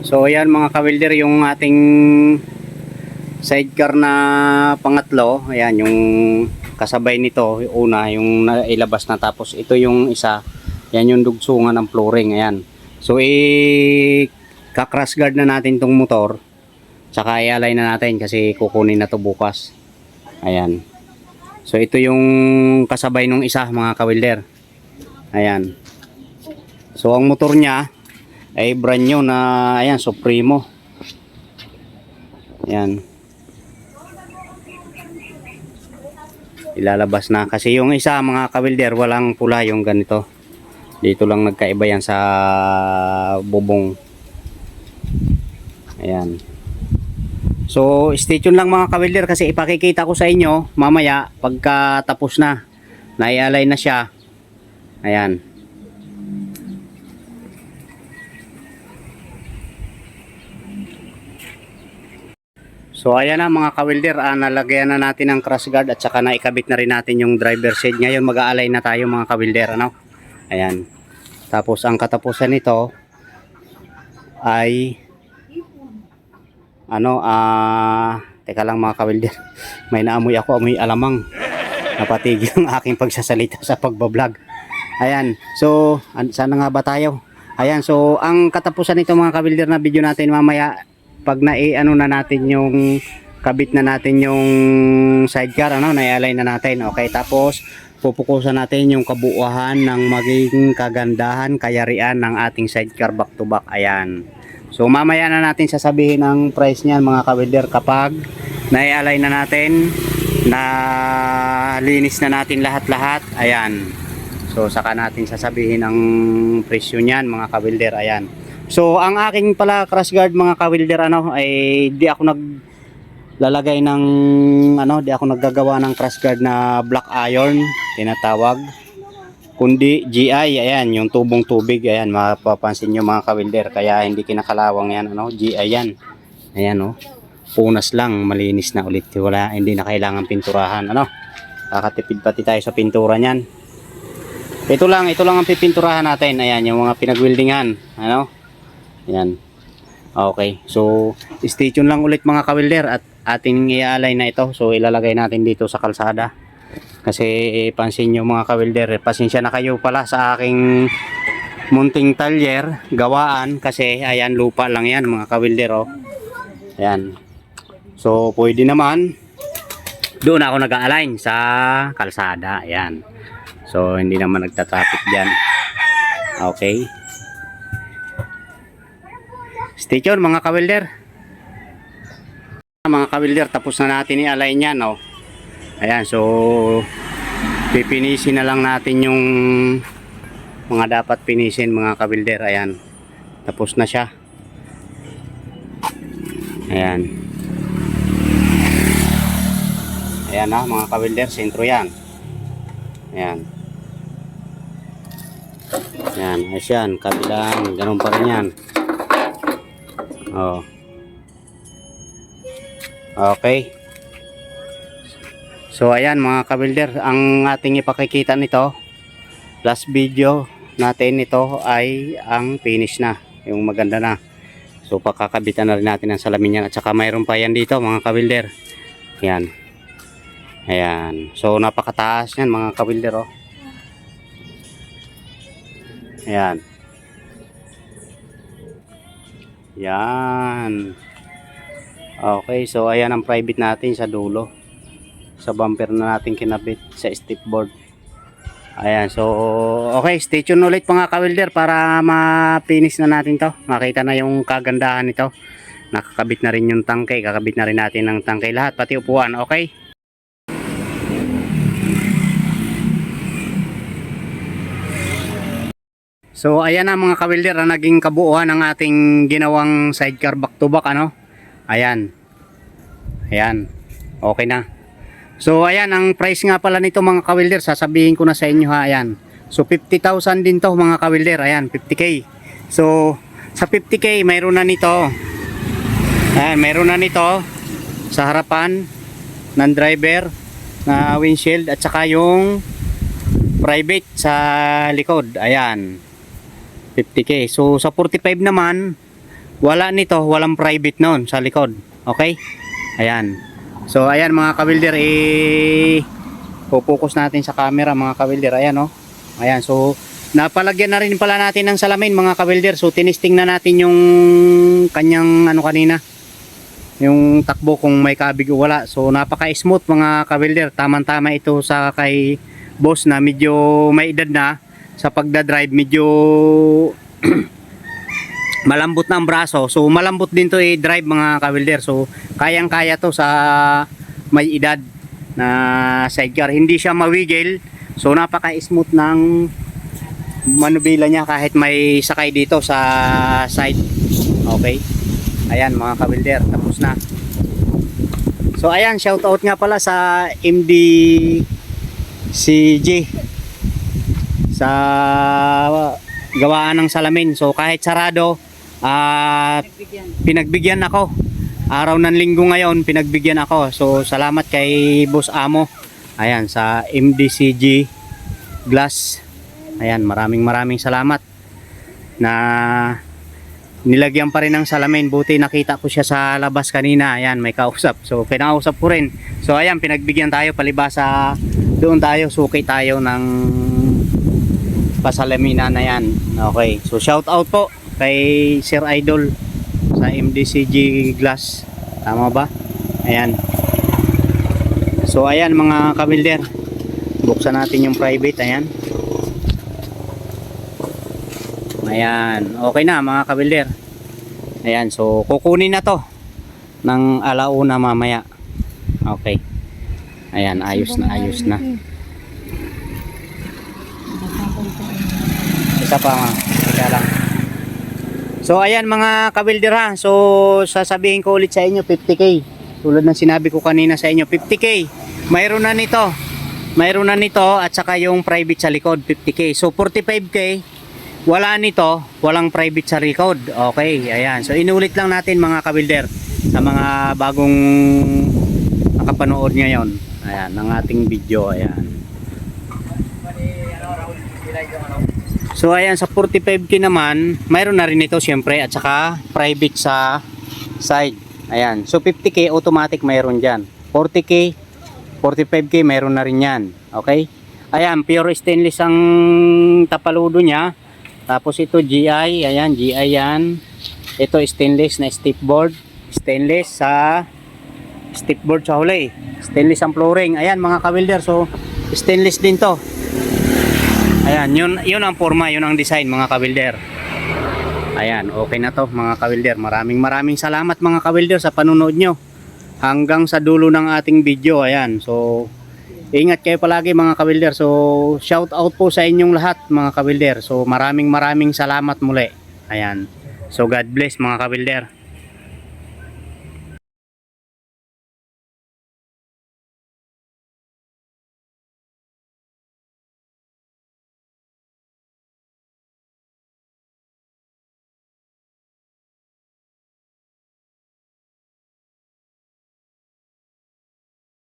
So ayan mga kawilder yung ating sidecar na pangatlo. Ayan yung kasabay nito. Yung una yung nailabas na tapos ito yung isa. Yan yung dugsungan ng flooring. Ayan. So i kakras guard na natin tong motor. Tsaka i-align na natin kasi kukunin na to bukas. Ayan. So ito yung kasabay nung isa mga kawilder. Ayan. So ang motor niya ay brand new na ayan Supremo. Ayan. Ilalabas na kasi yung isa mga kawilder walang pula yung ganito. Dito lang nagkaiba yan sa bubong. Ayan. So, stay tuned lang mga kawilder kasi ipakikita ko sa inyo mamaya pagka tapos na. Naialay na siya. Ayan. So ayan na mga kawilder, ah, nalagyan na natin ang crash guard at saka naikabit na rin natin yung driver seat. Ngayon mag-aalay na tayo mga kawilder. Ano? Ayan. Tapos ang katapusan nito ay ano ah teka lang mga kawilder. May naamoy ako, amoy alamang. Napatigil ang aking pagsasalita sa pagbablog. Ayan. So, an- sana nga ba tayo? Ayan. So, ang katapusan nito mga kawilder na video natin mamaya pag na ano na natin yung kabit na natin yung sidecar ano na-align na natin. Okay tapos pupukusan natin yung kabuuan ng maging kagandahan kayarian ng ating sidecar back to back. Ayan. So mamaya na natin sasabihin ang price niyan mga kawilder kapag na-align na natin na linis na natin lahat-lahat ayan. So saka natin sasabihin ang presyo niyan mga kawilder ayan So, ang aking pala crash guard mga kawilder ano ay di ako nag lalagay ng ano, di ako naggagawa ng crash guard na black iron tinatawag. Kundi GI, ayan, yung tubong tubig, ayan, mapapansin nyo mga kawilder, kaya hindi kinakalawang yan, ano, GI yan. Ayan, oh, punas lang, malinis na ulit, wala, hindi na kailangan pinturahan, ano, kakatipid pati tayo sa pintura niyan. Ito lang, ito lang ang pipinturahan natin, ayan, yung mga pinagwildingan, ano, Ayan. Okay. So, stay tuned lang ulit mga kawilder at ating i-align na ito. So, ilalagay natin dito sa kalsada. Kasi eh, pansin nyo mga kawilder, pasensya na kayo pala sa aking munting talyer, gawaan. Kasi ayan, lupa lang yan mga kawilder. Oh. Ayan. So, pwede naman. Doon ako nag-align sa kalsada. Ayan. So, hindi naman nagtatraffic dyan. Okay. Stay tuned mga kawilder. Mga kawilder, tapos na natin i-align yan. Oh. Ayan, so pipinisin na lang natin yung mga dapat pinisin mga kawilder. Ayan, tapos na siya. Ayan. Ayan na mga kawilder, sentro yan. Ayan. Ayan, ayos yan, kabilang, ganun pa rin yan. Oh. Okay. So ayan mga kabilder, ang ating ipakikita nito, last video natin ito ay ang finish na, yung maganda na. So pakakabitan na rin natin ang salamin yan at saka mayroon pa yan dito mga kabilder. Yan. Ayan. So napakataas yan mga kabilder oh. Ayan. Yan. Okay, so ayan ang private natin sa dulo. Sa bumper na natin kinabit sa step board. Ayan, so okay, stay tuned ulit mga kawilder para ma-finish na natin to. Makita na yung kagandahan nito. Nakakabit na rin yung tangke, kakabit na rin natin ng tangke lahat, pati upuan, okay? So ayan na mga kawilder ang naging kabuuan ng ating ginawang sidecar back to back ano. Ayan. Ayan. Okay na. So ayan ang price nga pala nito mga kawilder sasabihin ko na sa inyo ha ayan. So 50,000 din to mga kawilder ayan 50k. So sa 50k mayroon na nito. Ayan mayroon na nito sa harapan ng driver na windshield at saka yung private sa likod. Ayan. 50k. So sa 45 naman, wala nito, walang private noon sa likod. Okay? Ayan. So, ayan mga kabilder, eh, pupokus natin sa camera mga kabilder. Ayan, oh. Ayan, so, napalagyan na rin pala natin ng salamin mga kabilder. So, tinisting na natin yung kanyang, ano kanina, yung takbo kung may kabig o wala. So, napaka-smooth mga kabilder. Tamang-tama ito sa kay boss na medyo may edad na sa pagdadrive. Medyo malambot na ang braso. So malambot din to i-drive mga kabilder. So kayang-kaya to sa may edad na sidecar. Hindi siya mawigil. So napaka-smooth ng manubila niya kahit may sakay dito sa side. Okay. Ayan mga kabilder, tapos na. So ayan, shout out nga pala sa MD CJ sa gawaan ng salamin. So kahit sarado, at pinagbigyan ako. Araw ng linggo ngayon, pinagbigyan ako. So salamat kay Boss Amo. Ayan, sa MDCG Glass. Ayan, maraming maraming salamat na nilagyan pa rin ng salamin. Buti nakita ko siya sa labas kanina. Ayan, may kausap. So kinausap ko rin. So ayan, pinagbigyan tayo palibasa doon tayo, suki tayo ng pasalamina na yan. Okay. So shout out po kay Sir Idol sa MDCG Glass. Tama ba? Ayan. So ayan mga kabilder. Buksan natin yung private. Ayan. Ayan. Okay na mga kabilder. Ayan. So kukunin na to ng alauna mamaya. Okay. Ayan. Ayos na. Ayos na. Isa pa nga. Teka lang. So ayan mga kabilder ha. So sasabihin ko ulit sa inyo 50k. Tulad ng sinabi ko kanina sa inyo 50k. Mayroon na nito. Mayroon na nito at saka yung private sa likod 50k. So 45k wala nito, walang private sa likod. Okay, ayan. So inulit lang natin mga kabilder sa mga bagong nakapanood ngayon. Ayan, ng ating video. Ayan. So ayan sa 45k naman, mayroon na rin ito siyempre at saka private sa side. Ayan. So 50k automatic mayroon diyan. 40k, 45k mayroon na rin yan. Okay? Ayan, pure stainless ang tapaludo niya. Tapos ito GI, ayan, GI yan. Ito stainless na step board. Stainless sa step board sa huli. Stainless ang flooring. Ayan mga kawilder, so stainless din to. Ayan, yun, yun ang forma, yun ang design mga kawilder. Ayan, okay na to mga kawilder. Maraming maraming salamat mga kawilder sa panunod nyo. Hanggang sa dulo ng ating video. Ayan, so ingat kayo palagi mga kawilder. So shout out po sa inyong lahat mga kawilder. So maraming maraming salamat muli. Ayan. So God bless mga kawilder.